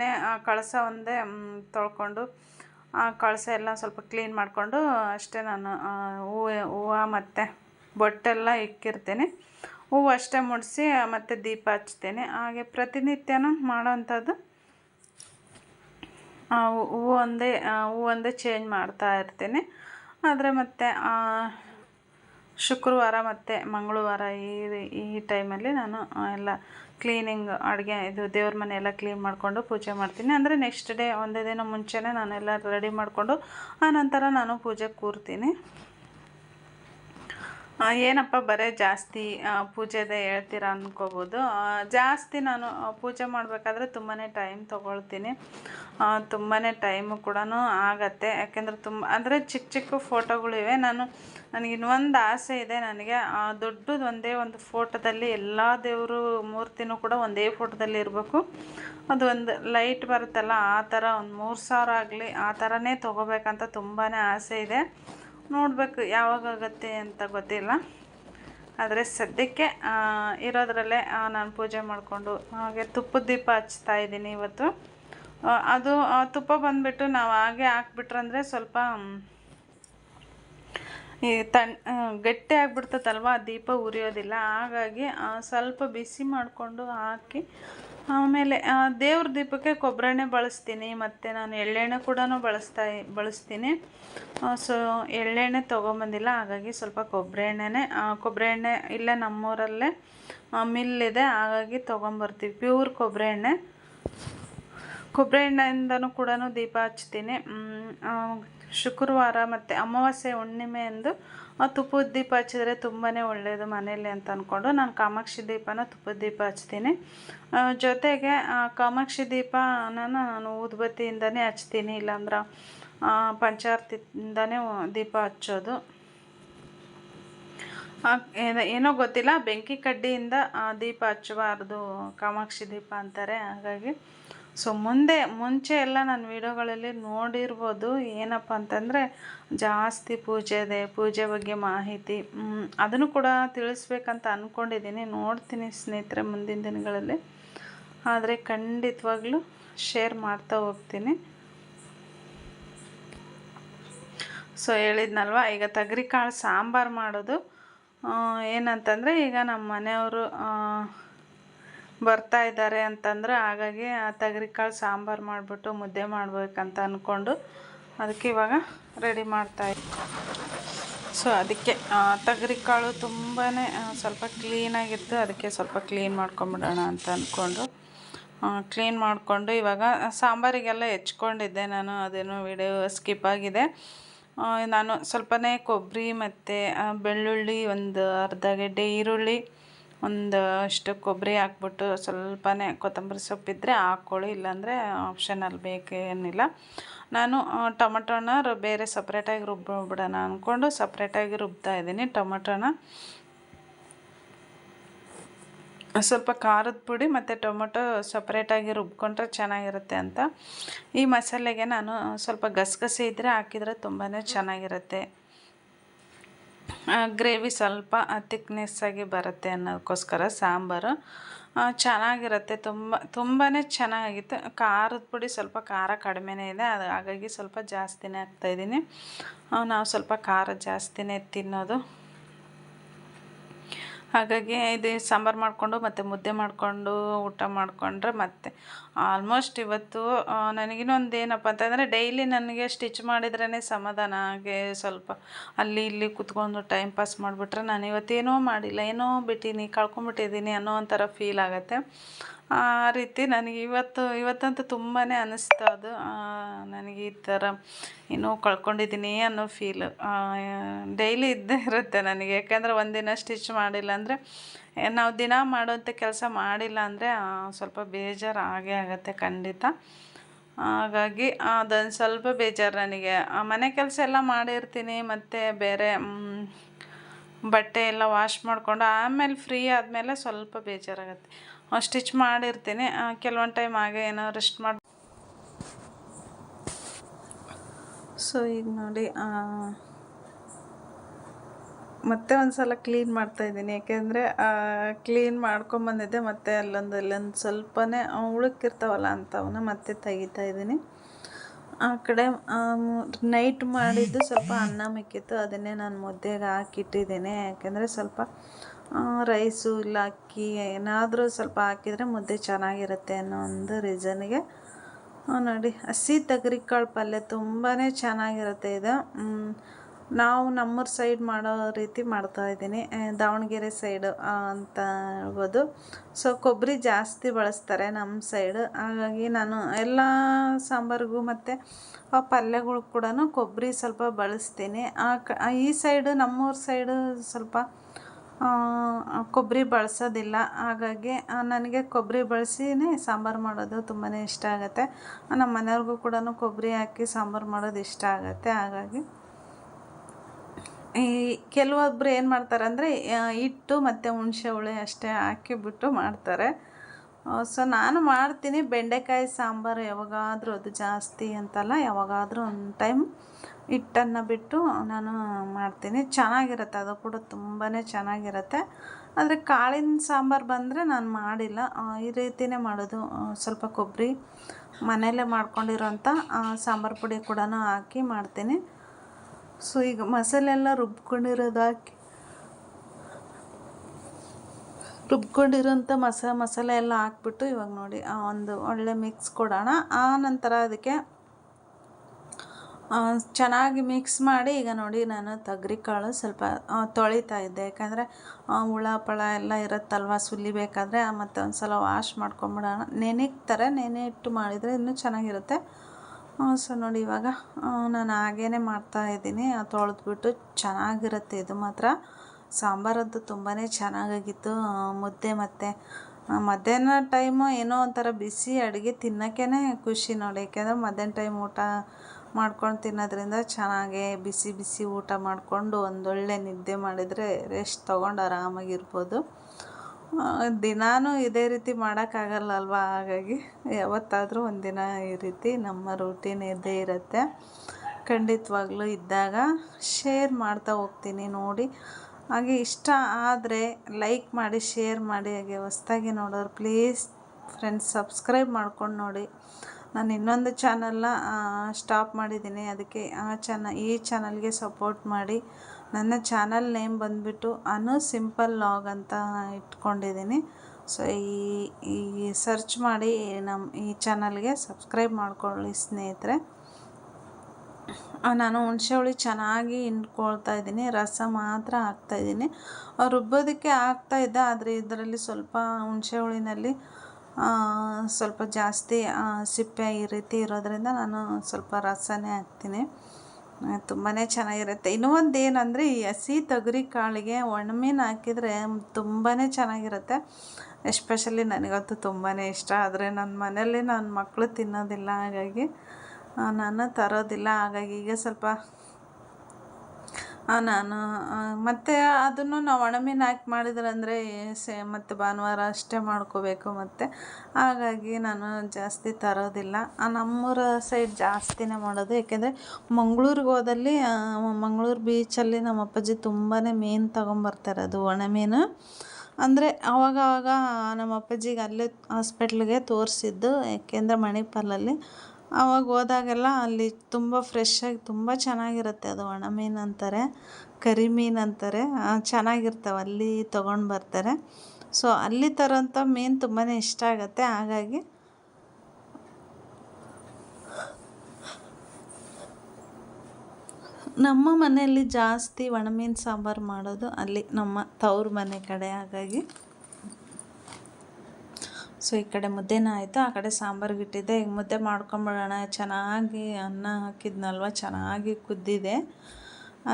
[SPEAKER 2] ಕಳಸ ಒಂದೇ ತೊಳ್ಕೊಂಡು, ಆ, ಕಳಸ ಎಲ್ಲ ಸ್ವಲ್ಪ ಕ್ಲೀನ್ ಮಾಡಿಕೊಂಡು, ಅಷ್ಟೇ ನಾನು ಹೂವು ಹೂವು ಮತ್ತು ಬೊಟ್ಟೆಲ್ಲ ಇಕ್ಕಿರ್ತೀನಿ. ಹೂವು ಅಷ್ಟೇ ಮುಡಿಸಿ, ಮತ್ತು ದೀಪ ಹಚ್ತೀನಿ. ಹಾಗೆ ಪ್ರತಿನಿತ್ಯನೂ ಮಾಡೋವಂಥದ್ದು ಹೂವು ಒಂದೇ ಹೂವು ಒಂದೇ ಚೇಂಜ್ ಮಾಡ್ತಾ ಇರ್ತೀನಿ. ಆದರೆ ಮತ್ತು ಶುಕ್ರವಾರ ಮತ್ತು ಮಂಗಳವಾರ ಈ ಈ ಟೈಮಲ್ಲಿ ನಾನು ಎಲ್ಲ ಕ್ಲೀನಿಂಗ್ ಅಡುಗೆ, ಇದು ದೇವ್ರ ಮನೆ ಎಲ್ಲ ಕ್ಲೀನ್ ಮಾಡಿಕೊಂಡು ಪೂಜೆ ಮಾಡ್ತೀನಿ. ಅಂದರೆ ನೆಕ್ಸ್ಟ್ ಡೇ ಒಂದೇ ದಿನ ಮುಂಚೆನೇ ನಾನೆಲ್ಲ ರೆಡಿ ಮಾಡಿಕೊಂಡು ಆನಂತರ ನಾನು ಪೂಜೆ ಕೂರ್ತೀನಿ. ಏನಪ್ಪ, ಬರೇ ಜಾಸ್ತಿ ಪೂಜೆದೇ ಹೇಳ್ತೀರಾ ಅಂದ್ಕೋಬೋದು ಜಾಸ್ತಿ ನಾನು ಪೂಜೆ ಮಾಡಬೇಕಾದ್ರೆ ತುಂಬಾ ಟೈಮ್ ತೊಗೊಳ್ತೀನಿ. ತುಂಬಾ ಟೈಮು ಕೂಡ ಆಗತ್ತೆ. ಯಾಕೆಂದರೆ ತುಂಬ ಅಂದರೆ ಚಿಕ್ಕ ಚಿಕ್ಕ ಫೋಟೋಗಳಿವೆ ನಾನು, ನನಗೆ ಇನ್ನೊಂದು ಆಸೆ ಇದೆ ನನಗೆ. ದೊಡ್ಡದು ಒಂದೇ ಒಂದು ಫೋಟೋದಲ್ಲಿ ಎಲ್ಲ ದೇವರು ಮೂರ್ತಿನೂ ಕೂಡ ಒಂದೇ ಫೋಟೋದಲ್ಲಿ ಇರಬೇಕು. ಅದು ಒಂದು ಲೈಟ್ ಬರುತ್ತಲ್ಲ, ಆ ಥರ ಒಂದು ಮೂರು ಸಾವಿರ ಆಗಲಿ, ಆ ಥರನೇ ತೊಗೋಬೇಕಂತ ತುಂಬಾ ಆಸೆ ಇದೆ. ನೋಡಬೇಕು ಯಾವಾಗ ಆಗುತ್ತೆ ಅಂತ ಗೊತ್ತಿಲ್ಲ. ಆದರೆ ಸದ್ಯಕ್ಕೆ ಇರೋದರಲ್ಲೇ ನಾನು ಪೂಜೆ ಮಾಡಿಕೊಂಡು, ಹಾಗೆ ತುಪ್ಪದ ದೀಪ ಹಚ್ತಾ ಇದ್ದೀನಿ ಇವತ್ತು. ಅದು ತುಪ್ಪ ಬಂದುಬಿಟ್ಟು ನಾವು ಹಾಗೆ ಹಾಕ್ಬಿಟ್ರಂದ್ರೆ ಸ್ವಲ್ಪ ಈ ತಣ್ ಗಟ್ಟಿ ಆಗಿಬಿಡ್ತದಲ್ವ ದೀಪ ಉರಿಯೋದಿಲ್ಲ. ಹಾಗಾಗಿ ಸ್ವಲ್ಪ ಬಿಸಿ ಮಾಡಿಕೊಂಡು ಹಾಕಿ ಆಮೇಲೆ ದೇವ್ರ ದೀಪಕ್ಕೆ ಕೊಬ್ಬರೆಣ್ಣೆ ಬಳಸ್ತೀನಿ, ಮತ್ತು ನಾನು ಎಳ್ಳೆಣ್ಣೆ ಕೂಡ ಬಳಸ್ತಾ ಬಳಸ್ತೀನಿ. ಸೊ ಎಳ್ಳೆಣ್ಣೆ ತೊಗೊಂಬಂದಿಲ್ಲ, ಹಾಗಾಗಿ ಸ್ವಲ್ಪ ಕೊಬ್ಬರಿ ಎಣ್ಣೆನೇ ಕೊಬ್ಬರಿ ಎಣ್ಣೆ ಇಲ್ಲೇ ನಮ್ಮೂರಲ್ಲೇ ಮಿಲ್ ಇದೆ ಹಾಗಾಗಿ ತೊಗೊಂಬರ್ತೀವಿ. ಪ್ಯೂರ್ ಕೊಬ್ಬರಿ ಎಣ್ಣೆ ಕೊಬ್ಬರಿ ಎಣ್ಣೆಯಿಂದನೂ ಕೂಡ ದೀಪ ಹಚ್ತೀನಿ ಶುಕ್ರವಾರ ಮತ್ತು ಅಮಾವಾಸ್ಯೆ ಹುಣ್ಣಿಮೆ ಎಂದು ತುಪ್ಪದ ದೀಪ ಹಚ್ಚಿದ್ರೆ ತುಂಬಾ ಒಳ್ಳೆಯದು ಮನೆಯಲ್ಲಿ ಅಂತ ಅಂದ್ಕೊಂಡು ನಾನು ಕಾಮಾಕ್ಷಿ ದೀಪನ ತುಪ್ಪದ ದೀಪ ಹಚ್ತೀನಿ. ಜೊತೆಗೆ ಕಾಮಾಕ್ಷಿ ದೀಪನ ನಾನು ಊದ್ಬತ್ತಿಯಿಂದನೇ ಹಚ್ತೀನಿ, ಇಲ್ಲಾಂದ್ರೆ ಪಂಚಾರ್ತಿಯಿಂದನೇ ದೀಪ ಹಚ್ಚೋದು. ಏನೋ ಗೊತ್ತಿಲ್ಲ, ಬೆಂಕಿ ಕಡ್ಡಿಯಿಂದ ದೀಪ ಹಚ್ಚಬಾರ್ದು, ಕಾಮಾಕ್ಷಿ ದೀಪ ಅಂತಾರೆ, ಹಾಗಾಗಿ. ಸೊ ಮುಂದೆ, ಮುಂಚೆ ಎಲ್ಲ ನಾನು ವಿಡಿಯೋಗಳಲ್ಲಿ ನೋಡಿರ್ಬೋದು. ಏನಪ್ಪ ಅಂತಂದರೆ, ಜಾಸ್ತಿ ಪೂಜೆದೆ ಪೂಜೆ ಬಗ್ಗೆ ಮಾಹಿತಿ. ಅದನ್ನು ಕೂಡ ತಿಳಿಸ್ಬೇಕಂತ ಅಂದ್ಕೊಂಡಿದ್ದೀನಿ ನೋಡ್ತೀನಿ ಸ್ನೇಹಿತರೆ ಮುಂದಿನ ದಿನಗಳಲ್ಲಿ. ಆದರೆ ಖಂಡಿತವಾಗ್ಲೂ ಶೇರ್ ಮಾಡ್ತಾ ಹೋಗ್ತೀನಿ. ಸೊ ಹೇಳಿದ್ನಲ್ವ, ಈಗ ಕಾಳು ಸಾಂಬಾರು ಮಾಡೋದು. ಏನಂತಂದರೆ, ಈಗ ನಮ್ಮ ಮನೆಯವರು ಬರ್ತಾ ಇದ್ದಾರೆ ಅಂತಂದ್ರೆ ಹಾಗಾಗಿ ಆ ಕಾಳು ಸಾಂಬಾರು ಮಾಡಿಬಿಟ್ಟು ಮುದ್ದೆ ಮಾಡಬೇಕಂತ ಅಂದ್ಕೊಂಡು ಅದಕ್ಕೆ ಇವಾಗ ರೆಡಿ ಮಾಡ್ತಾ ಸೊ ಅದಕ್ಕೆ ಕಾಳು ತುಂಬಾ ಸ್ವಲ್ಪ ಕ್ಲೀನಾಗಿತ್ತು ಅದಕ್ಕೆ ಸ್ವಲ್ಪ ಕ್ಲೀನ್ ಮಾಡ್ಕೊಂಬಿಡೋಣ ಅಂತ ಅಂದ್ಕೊಂಡು ಕ್ಲೀನ್ ಮಾಡಿಕೊಂಡು ಇವಾಗ ಸಾಂಬಾರಿಗೆಲ್ಲ ಹೆಚ್ಕೊಂಡಿದ್ದೆ ನಾನು. ಅದೇನೋ ವಿಡಿಯೋ ಸ್ಕಿಪ್ ಆಗಿದೆ. ನಾನು ಸ್ವಲ್ಪನೇ ಕೊಬ್ಬರಿ ಮತ್ತು ಬೆಳ್ಳುಳ್ಳಿ ಒಂದು ಅರ್ಧ ಗೆಡ್ಡೆ ಈರುಳ್ಳಿ ಒಂದು ಅಷ್ಟು ಕೊಬ್ಬರಿ ಹಾಕ್ಬಿಟ್ಟು ಸ್ವಲ್ಪನೇ ಕೊತ್ತಂಬರಿ ಸೊಪ್ಪಿದ್ದರೆ ಹಾಕ್ಕೊಳ್ಳಿ, ಇಲ್ಲಾಂದರೆ ಆಪ್ಷನಲ್ಲಿ ಬೇಕೇನಿಲ್ಲ ನಾನು ಟೊಮಟೊನ ಬೇರೆ ಸಪ್ರೇಟಾಗಿ ರುಬ್ಬಿಬಿಡೋಣ ಅಂದ್ಕೊಂಡು ಸಪ್ರೇಟಾಗಿ ರುಬ್ತಾ ಇದ್ದೀನಿ ಟೊಮಟೊನ. ಸ್ವಲ್ಪ ಖಾರದ ಪುಡಿ ಮತ್ತು ಟೊಮೊಟೊ ಸಪ್ರೇಟಾಗಿ ರುಬ್ಕೊಂಡ್ರೆ ಚೆನ್ನಾಗಿರುತ್ತೆ ಅಂತ. ಈ ಮಸಾಲೆಗೆ ನಾನು ಸ್ವಲ್ಪ ಗಸಗಸೆ ಇದ್ದರೆ ಹಾಕಿದರೆ ತುಂಬಾ ಚೆನ್ನಾಗಿರುತ್ತೆ. ಗ್ರೇವಿ ಸ್ವಲ್ಪ ಥಿಕ್ನೆಸ್ಸಾಗಿ ಆಗಿ ಬರುತ್ತೆ ಅನ್ನೋದಕ್ಕೋಸ್ಕರ ಸಾಂಬಾರು. ಚೆನ್ನಾಗಿರುತ್ತೆ, ತುಂಬ ತುಂಬಾ ಚೆನ್ನಾಗಿತ್ತು. ಖಾರದ ಪುಡಿ ಸ್ವಲ್ಪ ಖಾರ ಕಡಿಮೆನೇ ಇದೆ, ಅದು ಹಾಗಾಗಿ ಸ್ವಲ್ಪ ಜಾಸ್ತಿನೇ ಹಾಕ್ತಾಯಿದ್ದೀನಿ ನಾವು ಸ್ವಲ್ಪ ಖಾರ ಜಾಸ್ತಿನೇ ತಿನ್ನೋದು. ಹಾಗಾಗಿ ಇದು ಸಾಂಬಾರು ಮಾಡಿಕೊಂಡು ಮತ್ತು ಮುದ್ದೆ ಮಾಡಿಕೊಂಡು ಊಟ ಮಾಡಿಕೊಂಡ್ರೆ ಮತ್ತೆ ಆಲ್ಮೋಸ್ಟ್ ಇವತ್ತು ನನಗಿನ್ನೊಂದು ಏನಪ್ಪ ಅಂತಂದರೆ ಡೈಲಿ ನನಗೆ ಸ್ಟಿಚ್ ಮಾಡಿದ್ರೇ ಸಮಾಧಾನ. ಹಾಗೆ ಸ್ವಲ್ಪ ಅಲ್ಲಿ ಇಲ್ಲಿ ಕುತ್ಕೊಂಡು ಟೈಮ್ ಪಾಸ್ ಮಾಡಿಬಿಟ್ರೆ ನಾನು ಇವತ್ತೇನೋ ಮಾಡಿಲ್ಲ, ಏನೋ ಬಿಟ್ಟೀನಿ ಕಳ್ಕೊಂಬಿಟ್ಟಿದ್ದೀನಿ ಅನ್ನೋ ಒಂಥರ ಫೀಲ್ ಆಗುತ್ತೆ. ಆ ರೀತಿ ನನಗೆ ಇವತ್ತು, ಇವತ್ತಂತೂ ತುಂಬಾ ಅನ್ನಿಸ್ತು ಅದು. ನನಗೆ ಈ ಥರ ಏನೋ ಕಳ್ಕೊಂಡಿದ್ದೀನಿ ಅನ್ನೋ ಫೀಲ್ ಡೈಲಿ ಇದ್ದೇ ಇರುತ್ತೆ ನನಗೆ. ಯಾಕೆಂದರೆ ಒಂದಿನ ಸ್ಟಿಚ್ ಮಾಡಿಲ್ಲ ಅಂದರೆ ನಾವು ದಿನ ಮಾಡುವಂಥ ಕೆಲಸ ಮಾಡಿಲ್ಲ ಅಂದರೆ ಸ್ವಲ್ಪ ಬೇಜಾರು ಆಗೇ ಆಗುತ್ತೆ ಖಂಡಿತ. ಹಾಗಾಗಿ ಅದೊಂದು ಸ್ವಲ್ಪ ಬೇಜಾರು ನನಗೆ. ಮನೆ ಕೆಲಸ ಎಲ್ಲ ಮಾಡಿರ್ತೀನಿ, ಮತ್ತು ಬೇರೆ ಬಟ್ಟೆ ಎಲ್ಲ ವಾಶ್ ಮಾಡಿಕೊಂಡು ಆಮೇಲೆ ಫ್ರೀ ಆದಮೇಲೆ ಸ್ವಲ್ಪ ಬೇಜಾರಾಗುತ್ತೆ. ಸ್ಟಿಚ್ ಮಾಡಿರ್ತೀನಿ. ಕೆಲವೊಂದು ಟೈಮ್ ಹಾಗೆ ಏನೋ ರೆಸ್ಟ್ ಮಾಡಿ ಸೊ ಈಗ ನೋಡಿ ಮತ್ತೆ ಒಂದು ಸಲ ಕ್ಲೀನ್ ಮಾಡ್ತಾಯಿದ್ದೀನಿ ಯಾಕೆಂದರೆ ಕ್ಲೀನ್ ಮಾಡ್ಕೊಂಬಂದಿದ್ದೆ ಮತ್ತೆ ಅಲ್ಲೊಂದು ಅಲ್ಲೊಂದು ಸ್ವಲ್ಪನೇ ಉಳುಕಿರ್ತಾವಲ್ಲ ಅಂಥವನ್ನ ಮತ್ತೆ ತೆಗಿತಾ ಇದ್ದೀನಿ. ಆ ಕಡೆ ನೈಟ್ ಮಾಡಿದ್ದು ಸ್ವಲ್ಪ ಅನ್ನ ಮಿಕ್ಕಿತ್ತು. ಅದನ್ನೇ ನಾನು ಮುದ್ದೆಗೆ ಹಾಕಿಟ್ಟಿದ್ದೀನಿ. ಯಾಕೆಂದರೆ ಸ್ವಲ್ಪ ರೈಸು ಇಲ್ಲ ಅಕ್ಕಿ, ಏನಾದರೂ ಸ್ವಲ್ಪ ಹಾಕಿದರೆ ಮುದ್ದೆ ಚೆನ್ನಾಗಿರುತ್ತೆ ಅನ್ನೋ ಒಂದು ರೀಸನ್ಗೆ ನೋಡಿ, ಹಸಿ ಕಾಳು ಪಲ್ಯ ತುಂಬಾ ಚೆನ್ನಾಗಿರುತ್ತೆ ಇದು. ನಾವು ನಮ್ಮೂರ ಸೈಡ್ ಮಾಡೋ ರೀತಿ ಮಾಡ್ತಾ ಇದ್ದೀನಿ. ದಾವಣಗೆರೆ ಸೈಡು ಅಂತ ಹೇಳ್ಬೋದು. ಸೊ ಕೊಬ್ಬರಿ ಜಾಸ್ತಿ ಬಳಸ್ತಾರೆ ನಮ್ಮ ಸೈಡು ಹಾಗಾಗಿ ನಾನು ಎಲ್ಲ ಸಾಂಬಾರಿಗೂ ಮತ್ತು ಆ ಪಲ್ಯಗಳು ಕೂಡ ಕೊಬ್ಬರಿ ಸ್ವಲ್ಪ ಬಳಸ್ತೀನಿ. ಆ ಈ ಸೈಡು ನಮ್ಮೂರ ಸೈಡು ಸ್ವಲ್ಪ ಕೊಬ್ಬರಿ ಬಳಸೋದಿಲ್ಲ. ಹಾಗಾಗಿ ನನಗೆ ಕೊಬ್ಬರಿ ಬಳಸಿನೇ ಸಾಂಬಾರು ಮಾಡೋದು ತುಂಬಾ ಇಷ್ಟ ಆಗುತ್ತೆ. ನಮ್ಮ ಮನೆಯವ್ರಿಗೂ ಕೂಡ ಕೊಬ್ಬರಿ ಹಾಕಿ ಸಾಂಬಾರು ಮಾಡೋದು ಇಷ್ಟ ಆಗುತ್ತೆ. ಹಾಗಾಗಿ, ಈ ಕೆಲವೊಬ್ಬರು ಏನು ಮಾಡ್ತಾರೆ ಅಂದರೆ ಹಿಟ್ಟು ಮತ್ತು ಹುಣಸೆ ಹುಳಿ ಅಷ್ಟೇ ಹಾಕಿಬಿಟ್ಟು ಮಾಡ್ತಾರೆ. ಸೊ ನಾನು ಮಾಡ್ತೀನಿ ಬೆಂಡೆಕಾಯಿ ಸಾಂಬಾರು ಯಾವಾಗಾದರೂ ಅದು ಜಾಸ್ತಿ ಅಂತಲ್ಲ, ಯಾವಾಗಾದರೂ ಒಂದು ಟೈಮ್ ಹಿಟ್ಟನ್ನು ಬಿಟ್ಟು ನಾನು ಮಾಡ್ತೀನಿ. ಚೆನ್ನಾಗಿರುತ್ತೆ, ಅದು ಕೂಡ ತುಂಬಾ ಚೆನ್ನಾಗಿರುತ್ತೆ. ಆದರೆ ಕಾಳಿನ ಸಾಂಬಾರು ಬಂದರೆ ನಾನು ಮಾಡಿಲ್ಲ. ಈ ರೀತಿಯೇ ಮಾಡೋದು. ಸ್ವಲ್ಪ ಕೊಬ್ಬರಿ ಮನೆಯಲ್ಲೇ ಮಾಡ್ಕೊಂಡಿರೋಂಥ ಸಾಂಬಾರು ಪುಡಿ ಕೂಡ ಹಾಕಿ ಮಾಡ್ತೀನಿ. ಸೊ ಈಗ ಮಸಾಲೆ ಎಲ್ಲ ರುಬ್ಕೊಂಡಿರೋದು ಹಾಕಿ ರುಬ್ಕೊಂಡಿರೋಂಥ ಮಸ, ಮಸಾಲೆ ಎಲ್ಲ ಹಾಕ್ಬಿಟ್ಟು ಇವಾಗ ನೋಡಿ ಒಂದು ಒಳ್ಳೆ ಮಿಕ್ಸ್ ಕೊಡೋಣ. ಆ ನಂತರ ಅದಕ್ಕೆ ಚೆನ್ನಾಗಿ ಮಿಕ್ಸ್ ಮಾಡಿ ಈಗ ನೋಡಿ ನಾನು ತಗ್ರಿ ಕಾಳು ಸ್ವಲ್ಪ ತೊಳಿತಾ ಇದ್ದೆ. ಯಾಕಂದರೆ ಹುಳ, ಪಳ ಎಲ್ಲ ಇರುತ್ತಲ್ವ ಸುಲಿಬೇಕಾದ್ರೆ ಮತ್ತು ಒಂದು ಸಲ ವಾಶ್ ಮಾಡ್ಕೊಂಬಿಡೋಣ. ನೆನೆಗ್ತಾರೆ ನೆನೆ ಇಟ್ಟು ಮಾಡಿದರೆ ಇನ್ನೂ ಚೆನ್ನಾಗಿರುತ್ತೆ. ಸೊ ನೋಡಿ ಇವಾಗ ನಾನು ಹಾಗೇ ಮಾಡ್ತಾ ಇದ್ದೀನಿ. ತೊಳೆದ್ಬಿಟ್ಟು ಚೆನ್ನಾಗಿರುತ್ತೆ ಇದು ಮಾತ್ರ. ಸಾಂಬಾರದ್ದು ತುಂಬಾ ಚೆನ್ನಾಗಾಗಿತ್ತು. ಮುದ್ದೆ ಮತ್ತು ಮಧ್ಯಾಹ್ನ ಟೈಮು ಏನೋ ಒಂಥರ ಬಿಸಿ ಅಡುಗೆ ತಿನ್ನೋಕ್ಕೇ ಖುಷಿ ನೋಡಿ. ಯಾಕೆಂದರೆ ಮಧ್ಯಾಹ್ನ ಟೈಮ್ ಊಟ ಮಾಡ್ಕೊಂಡು ತಿನ್ನೋದ್ರಿಂದ ಚೆನ್ನಾಗೇ ಬಿಸಿ ಬಿಸಿ ಊಟ ಮಾಡಿಕೊಂಡು ಒಂದೊಳ್ಳೆ ನಿದ್ದೆ ಮಾಡಿದರೆ ರೆಸ್ಟ್ ತೊಗೊಂಡು ಆರಾಮಾಗಿರ್ಬೋದು. ದಿನಾನೂ ಇದೇ ರೀತಿ ಮಾಡೋಕ್ಕಾಗಲ್ಲ ಅಲ್ವಾ? ಹಾಗಾಗಿ ಯಾವತ್ತಾದರೂ ಒಂದಿನ ಈ ರೀತಿ ನಮ್ಮ ರೂಟೀನ್ ಇದ್ದೇ ಇರುತ್ತೆ. ಖಂಡಿತವಾಗ್ಲೂ ಇದ್ದಾಗ ಶೇರ್ ಮಾಡ್ತಾ ಹೋಗ್ತೀನಿ ನೋಡಿ. ಹಾಗೆ ಇಷ್ಟ ಆದರೆ ಲೈಕ್ ಮಾಡಿ ಶೇರ್ ಮಾಡಿ, ಹಾಗೆ ಹೊಸ್ದಾಗಿ ನೋಡೋರು ಪ್ಲೀಸ್ ಫ್ರೆಂಡ್ಸ್ ಸಬ್ಸ್ಕ್ರೈಬ್ ಮಾಡ್ಕೊಂಡು ನೋಡಿ. ನಾನು ಇನ್ನೊಂದು ಚಾನಲ್ನ ಸ್ಟಾಪ್ ಮಾಡಿದ್ದೀನಿ. ಅದಕ್ಕೆ ಆ ಚಾನ ಈ ಚಾನಲ್ಗೆ ಸಪೋರ್ಟ್ ಮಾಡಿ. ನನ್ನ ಚಾನಲ್ ನೇಮ್ ಬಂದುಬಿಟ್ಟು ಅನು ಸಿಂಪಲ್ ಲಾಗ್ ಅಂತ ಇಟ್ಕೊಂಡಿದ್ದೀನಿ. ಸೊ ಈ ಈ ಸರ್ಚ್ ಮಾಡಿ ನಮ್ಮ ಈ ಚಾನಲ್ಗೆ ಸಬ್ಸ್ಕ್ರೈಬ್ ಮಾಡ್ಕೊಳ್ಳಿ ಸ್ನೇಹಿತರೆ. ನಾನು ಹುಣಸೆ ಹುಳಿ ಚೆನ್ನಾಗಿ ಹಿಂಡ್ಕೊಳ್ತಾ ಇದ್ದೀನಿ. ರಸ ಮಾತ್ರ ಹಾಕ್ತಾ ಇದ್ದೀನಿ. ರುಬ್ಬೋದಕ್ಕೆ ಇದ್ದೆ ಆದರೆ ಇದರಲ್ಲಿ ಸ್ವಲ್ಪ ಹುಣಸೆ ಹುಳಿನಲ್ಲಿ ಸ್ವಲ್ಪ ಜಾಸ್ತಿ ಸಿಪ್ಪೆ ಈ ರೀತಿ ಇರೋದ್ರಿಂದ ನಾನು ಸ್ವಲ್ಪ ರಸನೇ ಹಾಕ್ತೀನಿ. ತುಂಬಾ ಚೆನ್ನಾಗಿರುತ್ತೆ. ಇನ್ನೂ ಒಂದು ಏನಂದರೆ ಈ ಹಸಿ ತೊಗರಿ ಕಾಳಿಗೆ ಒಣಮೀನು ಹಾಕಿದರೆ ತುಂಬಾ ಚೆನ್ನಾಗಿರುತ್ತೆ. ಎಸ್ಪೆಷಲಿ ನನಗಂತೂ ತುಂಬಾ ಇಷ್ಟ. ಆದರೆ ನನ್ನ ಮನೇಲಿ ನನ್ನ ಮಕ್ಕಳು ತಿನ್ನೋದಿಲ್ಲ, ಹಾಗಾಗಿ ನಾನು ತರೋದಿಲ್ಲ, ಹಾಗಾಗಿ ಈಗ ಸ್ವಲ್ಪ ನಾನು ಮತ್ತು ಅದನ್ನು ನಾವು ಒಣಮೀನು ಹಾಕಿ ಮಾಡಿದ್ರಂದರೆ ಸೇ, ಮತ್ತು ಭಾನುವಾರ ಅಷ್ಟೇ ಮಾಡ್ಕೋಬೇಕು ಮತ್ತು. ಹಾಗಾಗಿ ನಾನು ಜಾಸ್ತಿ ತರೋದಿಲ್ಲ. ನಮ್ಮೂರ ಸೈಡ್ ಜಾಸ್ತಿನೇ ಮಾಡೋದು ಏಕೆಂದರೆ ಮಂಗ್ಳೂರಿಗೆ ಹೋದಲ್ಲಿ ಮಂಗಳೂರು ಬೀಚಲ್ಲಿ ನಮ್ಮ ಅಪ್ಪಾಜಿ ತುಂಬಾ ಮೀನು ತೊಗೊಂಬರ್ತಾರೆ ಅದು ಒಣಮೀನು ಅಂದರೆ ಅವಾಗ ನಮ್ಮ ಅಪ್ಪಾಜಿಗೆ ಅಲ್ಲೇ ಹಾಸ್ಪಿಟ್ಲಿಗೆ ತೋರಿಸಿದ್ದು ಏಕೆಂದರೆ ಮಣಿಪಾಲಲ್ಲಿ. ಆವಾಗ ಹೋದಾಗೆಲ್ಲ ಅಲ್ಲಿ ತುಂಬ ಫ್ರೆಶ್ಶಾಗಿ ತುಂಬ ಚೆನ್ನಾಗಿರುತ್ತೆ ಅದು ಒಣ ಮೀನು ಅಂತಾರೆ, ಕರಿ ಮೀನು ಅಂತಾರೆ ಚೆನ್ನಾಗಿರ್ತಾವೆ ಅಲ್ಲಿ ತೊಗೊಂಡು ಬರ್ತಾರೆ. ಸೊ ಅಲ್ಲಿ ತರೋಂಥ ಮೀನು ತುಂಬಾ ಇಷ್ಟ ಆಗುತ್ತೆ, ಹಾಗಾಗಿ ನಮ್ಮ ಮನೆಯಲ್ಲಿ ಜಾಸ್ತಿ ಒಣಮೀನು ಸಾಂಬಾರು ಮಾಡೋದು ಅಲ್ಲಿ ನಮ್ಮ ತವ್ರ ಮನೆ ಕಡೆ, ಹಾಗಾಗಿ ಸೊ, ಈ ಕಡೆ ಮುದ್ದೆನ ಆಯಿತು. ಆ ಕಡೆ ಸಾಂಬಾರ್ಗೆ ಇಟ್ಟಿದ್ದೆ ಈಗ ಮುದ್ದೆ ಮಾಡ್ಕೊಂಬಿಡೋಣ. ಚೆನ್ನಾಗಿ ಅನ್ನ ಹಾಕಿದ್ನಲ್ವ? ಚೆನ್ನಾಗಿ ಕುದ್ದಿದೆ.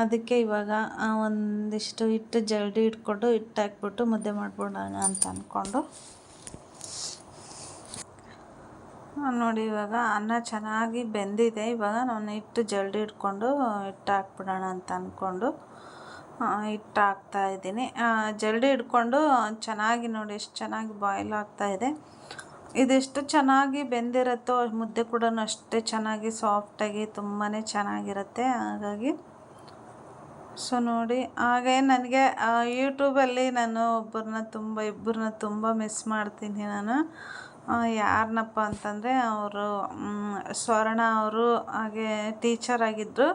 [SPEAKER 2] ಅದಕ್ಕೆ ಇವಾಗ ಒಂದಿಷ್ಟು ಹಿಟ್ಟು, ಜಲ್ದಿ ಇಟ್ಕೊಂಡು ಹಿಟ್ಟು ಹಾಕ್ಬಿಟ್ಟು ಮುದ್ದೆ ಮಾಡ್ಬಿಡೋಣ ಅಂತ ಅಂದ್ಕೊಂಡು ನೋಡಿ, ಇವಾಗ ಅನ್ನ ಚೆನ್ನಾಗಿ ಬೆಂದಿದೆ. ಇವಾಗ ನಾನು ಹಿಟ್ಟು ಜಲ್ಡಿ ಇಟ್ಕೊಂಡು ಹಿಟ್ಟು ಹಾಕ್ಬಿಡೋಣ ಅಂತ ಅಂದ್ಕೊಂಡು ಹಿಟ್ಟು ಹಾಕ್ತಾ ಇದ್ದೀನಿ. ಆ, ಹಿಡ್ಕೊಂಡು ಚೆನ್ನಾಗಿ ನೋಡಿ ಎಷ್ಟು ಚೆನ್ನಾಗಿ ಬಾಯ್ಲ್ ಆಗ್ತಾ ಇದೆ. ಇದೆಷ್ಟು ಚೆನ್ನಾಗಿ ಬೆಂದಿರುತ್ತೋ ಮುದ್ದೆ ಕೂಡ ಅಷ್ಟೇ ಚೆನ್ನಾಗಿ ಸಾಫ್ಟಾಗಿ ತುಂಬಾ ಚೆನ್ನಾಗಿರುತ್ತೆ. ಹಾಗಾಗಿ ಸೊ ನೋಡಿ. ಹಾಗೆ ನನಗೆ ಯೂಟ್ಯೂಬಲ್ಲಿ ನಾನು ಒಬ್ಬರನ್ನ ತುಂಬ ಇಬ್ಬರನ್ನ ತುಂಬ ಮಿಸ್ ಮಾಡ್ತೀನಿ ನಾನು. ಯಾರನ್ನಪ್ಪ ಅಂತಂದರೆ ಅವರು ಸ್ವರ್ಣ ಅವರು ಹಾಗೆ ಟೀಚರ್ ಆಗಿದ್ದರು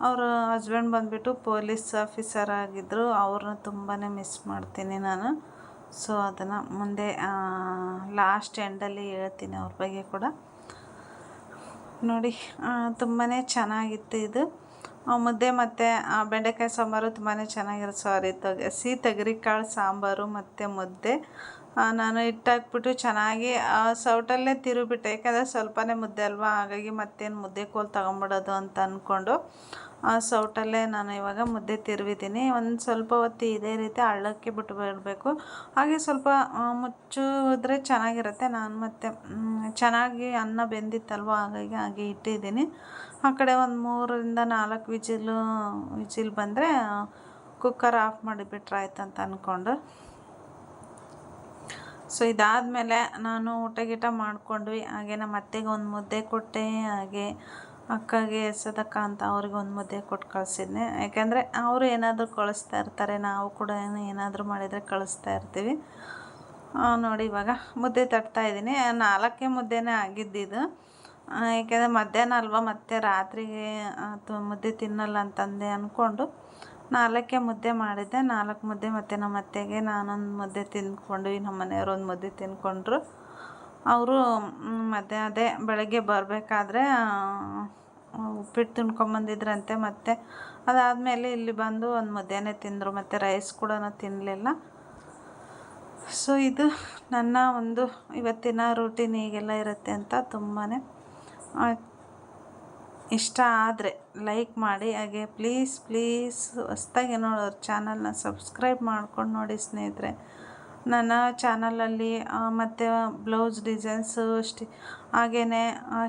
[SPEAKER 2] ಅವರ ಹಸ್ಬೆಂಡ್ ಬಂದುಬಿಟ್ಟು ಪೊಲೀಸ್ ಆಫೀಸರ್ ಆಗಿದ್ದರು ಅವ್ರನ್ನ ತುಂಬಾ ಮಿಸ್ ಮಾಡ್ತೀನಿ ನಾನು. ಸೊ ಅದನ್ನು ಮುಂದೆ ಲಾಸ್ಟ್ ಎಂಡಲ್ಲಿ ಹೇಳ್ತೀನಿ ಅವ್ರ ಬಗ್ಗೆ ಕೂಡ. ನೋಡಿ ತುಂಬಾ ಚೆನ್ನಾಗಿತ್ತು ಇದು. ಮುದ್ದೆ ಮತ್ತು ಬೆಂಡೆಕಾಯಿ ಸಾಂಬಾರು ತುಂಬಾ ಚೆನ್ನಾಗಿರುತ್ತೆ. ಸಾರಿ ತಗ ಹಸಿ ಕಾಳು ಸಾಂಬಾರು ಮತ್ತು ಮುದ್ದೆ. ನಾನು ಹಿಟ್ಟು ಹಾಕ್ಬಿಟ್ಟು ಚೆನ್ನಾಗಿ ಆ, ಸೌಟಲ್ಲೇ ತಿರುಗಿಬಿಟ್ಟೆ. ಯಾಕಂದರೆ ಸ್ವಲ್ಪನೇ ಮುದ್ದೆ ಅಲ್ವಾ? ಹಾಗಾಗಿ ಮತ್ತೇನು ಮುದ್ದೆ ಕೋಲು ತೊಗೊಂಬಿಡೋದು ಅಂತ ಅಂದ್ಕೊಂಡು ಆ ಸೌಟಲ್ಲೇ ನಾನು ಇವಾಗ ಮುದ್ದೆ ತಿರುವಿದ್ದೀನಿ. ಒಂದು ಸ್ವಲ್ಪ ಹೊತ್ತು ಇದೇ ರೀತಿ ಹಳ್ಳಕ್ಕೆ ಬಿಟ್ಟು ಬಿಡಬೇಕು. ಹಾಗೆ ಸ್ವಲ್ಪ ಮುಚ್ಚಿದ್ರೆ ಚೆನ್ನಾಗಿರುತ್ತೆ. ನಾನು ಮತ್ತೆ ಚೆನ್ನಾಗಿ ಅನ್ನ ಬೆಂದಿತ್ತಲ್ವ? ಹಾಗಾಗಿ ಹಾಗೆ ಇಟ್ಟಿದ್ದೀನಿ. ಆ ಕಡೆ ಒಂದು ಮೂರರಿಂದ ನಾಲ್ಕು ವಿಜಿಲು ವಿಜಿಲ್ ಬಂದರೆ ಕುಕ್ಕರ್ ಆಫ್ ಮಾಡಿಬಿಟ್ರೆ ಆಯ್ತು ಅಂತ ಅಂದ್ಕೊಂಡು ಸೊ ಇದಾದಮೇಲೆ ನಾನು ಊಟ ಗೀಟ ಮಾಡಿಕೊಂಡ್ವಿ. ಹಾಗೆ ನಮ್ಮ ಅತ್ತೆಗೆ ಒಂದು ಮುದ್ದೆ ಕೊಟ್ಟೆ, ಹಾಗೆ ಅಕ್ಕಗೆ ಎಸದಕ್ಕ ಅಂತ ಅವ್ರಿಗೆ ಒಂದು ಮುದ್ದೆ ಕೊಟ್ಟು ಕಳಿಸಿದ್ನೆ. ಯಾಕೆಂದರೆ ಅವರು ಏನಾದರೂ ಕಳಿಸ್ತಾ ಇರ್ತಾರೆ, ನಾವು ಕೂಡ ಏನಾದರೂ ಮಾಡಿದರೆ ಕಳಿಸ್ತಾ ಇರ್ತೀವಿ. ನೋಡಿ ಇವಾಗ ಮುದ್ದೆ ತಟ್ತಾ ಇದ್ದೀನಿ. ನಾಲ್ಕೇ ಮುದ್ದೆನೇ ಆಗಿದ್ದಿದ್ದು ಏಕೆಂದರೆ ಮಧ್ಯಾಹ್ನ ಅಲ್ವ, ಮತ್ತೆ ರಾತ್ರಿಗೆ ಅಥವಾ ಮುದ್ದೆ ತಿನ್ನಲ್ಲ ಅಂತಂದೆ ಅಂದ್ಕೊಂಡು ನಾಲ್ಕೇ ಮುದ್ದೆ ಮಾಡಿದ್ದೆ. ನಾಲ್ಕು ಮುದ್ದೆ ಮತ್ತು ನಮ್ಮ ಅತ್ತೆಗೆ, ನಾನೊಂದು ಮುದ್ದೆ ತಿಂದ್ಕೊಂಡು ನಮ್ಮ ಮನೆಯವ್ರು ಒಂದು ಮುದ್ದೆ ತಿಂದ್ಕೊಂಡ್ರು. ಅವರು ಮತ್ತೆ ಅದೇ ಬೆಳಗ್ಗೆ ಬರಬೇಕಾದ್ರೆ ಉಪ್ಪಿಟ್ಟು ತಿನ್ಕೊಂಬಂದಿದ್ರಂತೆ ಮತ್ತು. ಅದಾದಮೇಲೆ ಇಲ್ಲಿ ಬಂದು ಒಂದು ಮುದ್ದೆನೇ ತಿಂದರು, ಮತ್ತು ರೈಸ್ ಕೂಡ ತಿನ್ನಲಿಲ್ಲ ಸೊ ಇದು ನನ್ನ ಒಂದು ಇವತ್ತಿನ ರೂಟೀನ್ ಹೀಗೆಲ್ಲ ಇರುತ್ತೆ ಅಂತ ತುಂಬಾ ಇಷ್ಟ ಆದರೆ ಲೈಕ್ ಮಾಡಿ. ಹಾಗೆ ಪ್ಲೀಸ್ ಪ್ಲೀಸ್ ಹೊಸ್ದಾಗಿ ನೋಡೋರು ಚಾನಲ್ನ ಸಬ್ಸ್ಕ್ರೈಬ್ ಮಾಡ್ಕೊಂಡು ನೋಡಿ ಸ್ನೇಹಿತರೆ. ನನ್ನ ಚಾನಲಲ್ಲಿ ಮತ್ತು ಬ್ಲೌಸ್ ಡಿಸೈನ್ಸು ಸ್ಟಿ ಹಾಗೆಯೇ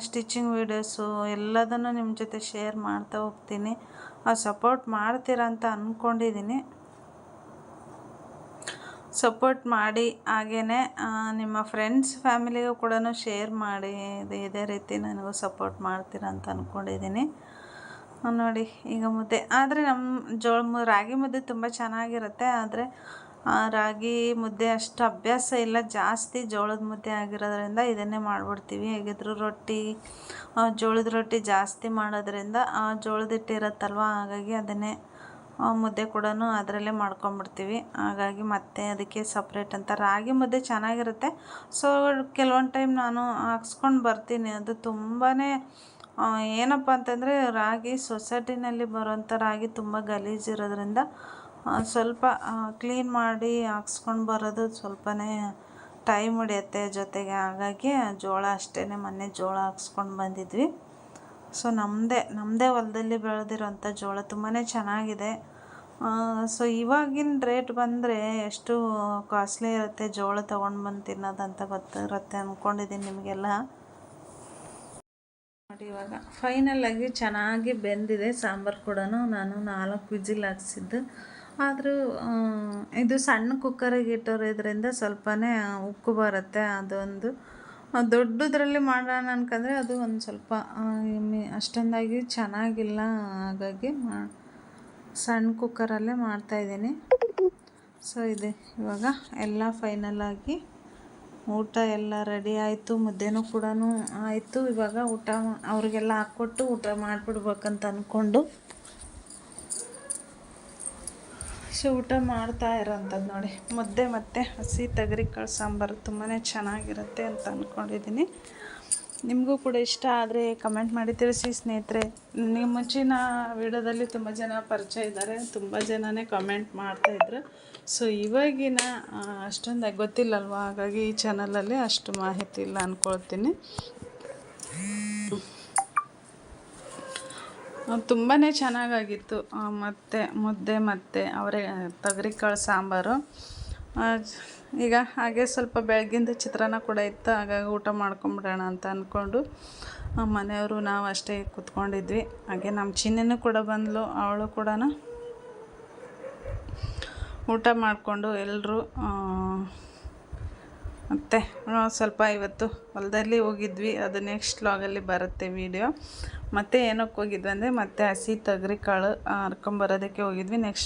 [SPEAKER 2] ಸ್ಟಿಚಿಂಗ್ ವೀಡಿಯೋಸು ಎಲ್ಲದನ್ನು ನಿಮ್ಮ ಜೊತೆ ಶೇರ್ ಮಾಡ್ತಾ ಹೋಗ್ತೀನಿ. ಸಪೋರ್ಟ್ ಮಾಡ್ತೀರ ಅಂತ ಅಂದ್ಕೊಂಡಿದ್ದೀನಿ ಸಪೋರ್ಟ್ ಮಾಡಿ ಹಾಗೆಯೇ ನಿಮ್ಮ ಫ್ರೆಂಡ್ಸ್ ಫ್ಯಾಮಿಲಿಗೂ ಕೂಡ ಶೇರ್ ಮಾಡಿ, ಇದು ಇದೇ ರೀತಿ ನನಗೂ ಸಪೋರ್ಟ್ ಮಾಡ್ತೀರ ಅಂತ ಅಂದ್ಕೊಂಡಿದ್ದೀನಿ ನೋಡಿ, ಈಗ ಮುದ್ದೆ. ಆದರೆ ನಮ್ಮ ಜೋಳ ರಾಗಿ ಮುದ್ದೆ ತುಂಬ ಚೆನ್ನಾಗಿರುತ್ತೆ, ಆದರೆ ರಾಗಿ ಮುದ್ದೆ ಅಷ್ಟು ಅಭ್ಯಾಸ ಇಲ್ಲ. ಜಾಸ್ತಿ ಜೋಳದ ಮುದ್ದೆ ಆಗಿರೋದ್ರಿಂದ ಇದನ್ನೇ ಮಾಡಿಬಿಡ್ತೀವಿ. ಹೇಗಿದ್ರು ರೊಟ್ಟಿ ಜೋಳದ ರೊಟ್ಟಿ ಜಾಸ್ತಿ ಮಾಡೋದ್ರಿಂದ ಜೋಳದ ಹಿಟ್ಟು ಇರುತ್ತಲ್ವ? ಹಾಗಾಗಿ ಅದನ್ನೇ ಮುದ್ದೆ ಕೂಡ ಅದರಲ್ಲೇ ಮಾಡ್ಕೊಂಬಿಡ್ತೀವಿ. ಹಾಗಾಗಿ ಮತ್ತೆ ಅದಕ್ಕೆ ಸಪ್ರೇಟ್ ಅಂತ. ರಾಗಿ ಮುದ್ದೆ ಚೆನ್ನಾಗಿರುತ್ತೆ. ಸೊ ಕೆಲವೊಂದು ಟೈಮ್ ನಾನು ಹಾಕ್ಸ್ಕೊಂಡು ಬರ್ತೀನಿ. ಅದು ತುಂಬಾ ಏನಪ್ಪ ಅಂತಂದರೆ ರಾಗಿ ಸೊಸೈಟಿನಲ್ಲಿ ಬರೋಂಥ ರಾಗಿ ತುಂಬ ಗಲೀಜಿರೋದ್ರಿಂದ ಸ್ವಲ್ಪ ಕ್ಲೀನ್ ಮಾಡಿ ಹಾಕ್ಸ್ಕೊಂಡು ಬರೋದು ಸ್ವಲ್ಪನೇ ಟೈಮ್ ಹಿಡಿಯುತ್ತೆ ಜೊತೆಗೆ. ಹಾಗಾಗಿ ಜೋಳ ಅಷ್ಟೇ ಮೊನ್ನೆ ಜೋಳ ಹಾಕ್ಸ್ಕೊಂಡು ಬಂದಿದ್ವಿ. ಸೊ ನಮ್ಮದೇ ನಮ್ಮದೇ ಹೊಲದಲ್ಲಿ ಬೆಳೆದಿರೋಂಥ ಜೋಳ ತುಂಬಾ ಚೆನ್ನಾಗಿದೆ. ಸೊ ಇವಾಗಿನ ರೇಟ್ ಬಂದರೆ ಎಷ್ಟು ಕಾಸ್ಟ್ಲಿ ಇರುತ್ತೆ ಜೋಳ ತೊಗೊಂಡು ಬಂದು ತಿನ್ನೋದಂತ ಗೊತ್ತಿರುತ್ತೆ ಅಂದ್ಕೊಂಡಿದ್ದೀನಿ ನಿಮಗೆಲ್ಲ. ನೋಡಿ ಇವಾಗ ಫೈನಲಾಗಿ ಚೆನ್ನಾಗಿ ಬೆಂದಿದೆ ಸಾಂಬಾರು ಕೂಡ ನಾನು ನಾಲ್ಕು ವಿಜಿಲ್ ಹಾಕ್ಸಿದ್ದು. ಆದರೂ ಇದು ಸಣ್ಣ ಕುಕ್ಕರಿಗೆ ಇಟ್ಟಿರೋದ್ರಿಂದ ಸ್ವಲ್ಪನೇ ಉಕ್ಕು ಬರುತ್ತೆ ಅದೊಂದು. ದೊಡ್ಡದ್ರಲ್ಲಿ ಮಾಡೋಣ ಅನ್ಕಂದ್ರೆ ಅದು ಒಂದು ಸ್ವಲ್ಪ ಅಷ್ಟೊಂದಾಗಿ ಚೆನ್ನಾಗಿಲ್ಲ ಹಾಗಾಗಿ ಮಾ, ಸಣ್ಣ ಕುಕ್ಕರಲ್ಲೇ ಮಾಡ್ತಾಯಿದ್ದೀನಿ ಸೊ ಇದೆ. ಇವಾಗ ಎಲ್ಲ ಫೈನಲ್ ಆಗಿ ಊಟ ಎಲ್ಲ ರೆಡಿ ಆಯಿತು, ಮುದ್ದೆನೂ ಕೂಡ ಆಯಿತು. ಇವಾಗ ಊಟ ಅವ್ರಿಗೆಲ್ಲ ಹಾಕ್ಕೊಟ್ಟು ಊಟ ಮಾಡಿಬಿಡ್ಬೇಕಂತ ಅಂದ್ಕೊಂಡು ಸೊ ಊಟ ಮಾಡ್ತಾ ಇರೋಂಥದ್ದು ನೋಡಿ. ಮುದ್ದೆ ಮತ್ತು ಹಸಿ ತೊಗರಿಕಾಳು ಸಾಂಬಾರು ತುಂಬಾ ಚೆನ್ನಾಗಿರುತ್ತೆ ಅಂತ ಅಂದ್ಕೊಂಡಿದ್ದೀನಿ ನಿಮಗೂ ಕೂಡ ಇಷ್ಟ ಆದರೆ ಕಮೆಂಟ್ ಮಾಡಿ ತಿಳಿಸಿ ಸ್ನೇಹಿತರೆ. ನಿಮ್ಮ ಮುಂಚಿನ ವಿಡಿಯೋದಲ್ಲಿ ತುಂಬ ಜನ ಪರಿಚಯ ಇದ್ದಾರೆ. ತುಂಬ ಜನನೇ ಕಮೆಂಟ್ ಮಾಡ್ತಾಯಿದ್ರು ಸೊ, ಇವಾಗಿನ ಅಷ್ಟೊಂದು ಗೊತ್ತಿಲ್ಲಲ್ವ? ಹಾಗಾಗಿ ಈ ಚಾನಲಲ್ಲಿ ಅಷ್ಟು ಮಾಹಿತಿ ಇಲ್ಲ ಅಂದ್ಕೊಳ್ತೀನಿ ತುಂಬಾ ಚೆನ್ನಾಗಾಗಿತ್ತು. ಮತ್ತು ಮುದ್ದೆ, ಮತ್ತು ಅವರೇ ತೊಗರಿಕಾಳು, ಸಾಂಬಾರು. ಈಗ ಹಾಗೆ ಸ್ವಲ್ಪ ಬೆಳಗಿಂದ ಚಿತ್ರಾನ್ನ ಕೂಡ ಇತ್ತು. ಹಾಗಾಗಿ ಊಟ ಮಾಡ್ಕೊಂಬಿಡೋಣ ಅಂತ ಅಂದ್ಕೊಂಡು ಮನೆಯವರು ನಾವು ಅಷ್ಟೇ ಕೂತ್ಕೊಂಡಿದ್ವಿ. ಹಾಗೆ ನಮ್ಮ ಚಿನ್ನನೂ ಕೂಡ ಬಂದಳು ಅವಳು ಕೂಡ ಊಟ ಮಾಡಿಕೊಂಡು ಎಲ್ಲರೂ ಮತ್ತು ಸ್ವಲ್ಪ ಇವತ್ತು ಹೊಲದಲ್ಲಿ ಹೋಗಿದ್ವಿ. ಅದು ನೆಕ್ಸ್ಟ್ ಲಾಗಲ್ಲಿ ಬರುತ್ತೆ ವೀಡಿಯೋ ಮತ್ತೆ ಏನಕ್ಕೆ ಹೋಗಿದ್ವಿ ಅಂದರೆ ಮತ್ತೆ ಹಸಿ ತೊಗರಿ ಕಾಳು ಹರ್ಕೊಂಬರೋದಕ್ಕೆ ಹೋಗಿದ್ವಿ. ನೆಕ್ಸ್ಟ್